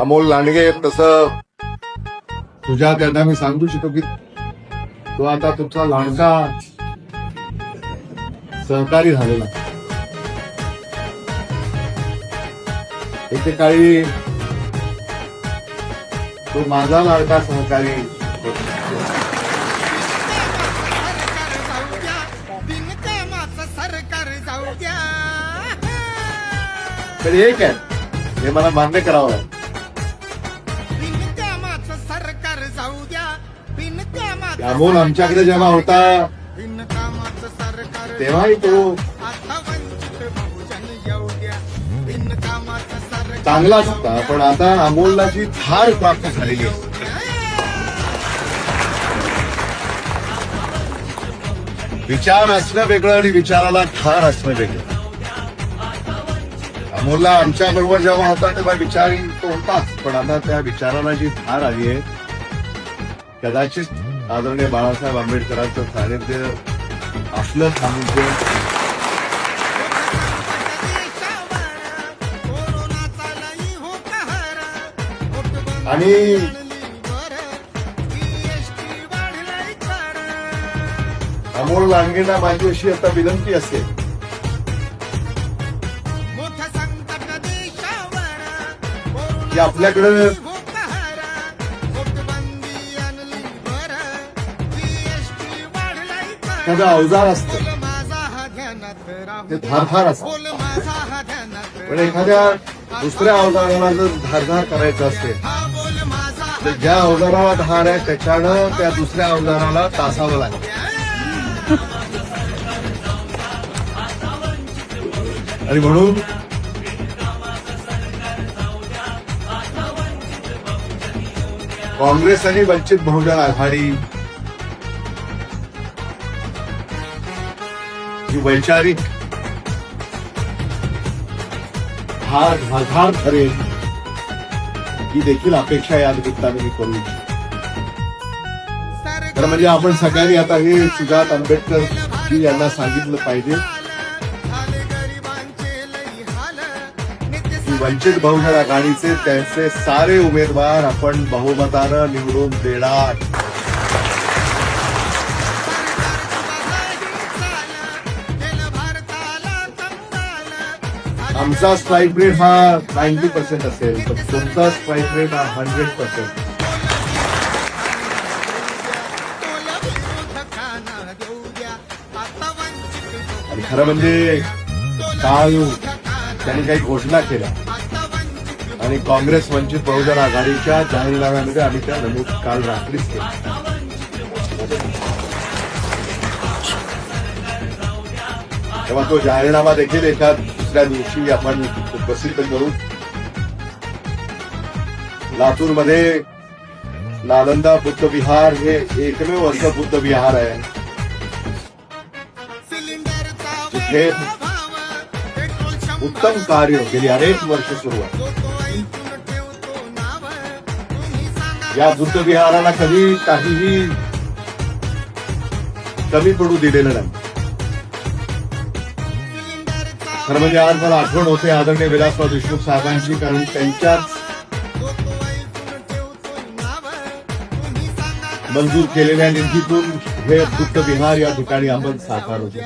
अमोल लांडगे तसं तुझ्या त्यांना मी सांगू शकतो की तो आता तुमचा लांडका सहकारी झालेला. एकेकाळी तो माझा लाडका सहकारी सरकार जाऊ द्या तर एक आहे हे मला मान्य करावं लागेल बिनकामाचं आमच्याकडे जेव्हा होता तेव्हाही तो चांगला चांगलाच होता पण आता अमोलला जी थार प्राप्त झालेली आहे. विचार असणं वेगळं आणि विचाराला ठार असणं वेगळं. अमोलला आमच्या बरोबर जेव्हा होता तेव्हा विचार तो होताच पण आता त्या विचाराला जी धार आली आहे कदाचित आदरणीय बाळासाहेब आंबेडकरांचं सानिध्य असलं सानिध्य. आणि अमोल लांगेना माझी अशी आता विनंती असते की आपल्याकडे एखादं अवजार असतं. ते धारधार धार पण एखाद्या दुसऱ्या अवजाराला जर धारधार करायचं असते तर ज्या अवजाराला धार आहे त्याच्यानं त्या दुसऱ्या अवजाराला तासावं लागेल. आणि म्हणून काँग्रेस आणि वंचित बहुजन आघाडी ही वैचारिक हार धार ठरेल ही देखील अपेक्षा या निमित्ताने मी करू इच्छितो. तर म्हणजे आपण सगळ्यांनी आता हे सुजात आंबेडकर जी यांना सांगितलं पाहिजे वंचित बहुजन आघाडीचे त्यांचे सारे उमेदवार आपण बहुमतानं निवडून देणार. आमचा स्ट्राईक रेट हा नाईन्टी पर्सेंट असेल. तर तुमचा स्ट्राईक रेट हा हंड्रेड पर्सेंट आणि खरं म्हणजे काल त्यांनी काही घोषणा केल्या. आणि काँग्रेस वंचित बहुजन आघाडीच्या जाहीरनाम्यामध्ये आम्ही त्या नमूद काल रात्रीच केल्या. तेव्हा तो जाहीरनामा देखील एका दुसऱ्या दिवशी आपण प्रसिद्ध करू लातूरमध्ये नालंदा बुद्ध विहार हे एकमेव असं बुद्ध विहार आहे. जिथे उत्तम कार्य गेली अनेक वर्ष सुरू आहे. या बुद्ध विहाराला कधी काहीही कमी पडू दिलेलं नाही. खरं म्हणजे आज मला आठवण होते आदरणीय विलासराव देशमुख साहेबांची कारण त्यांच्याच मंजूर केलेल्या निधीतून हे बुद्ध विहार या ठिकाणी आपण साकार होतो.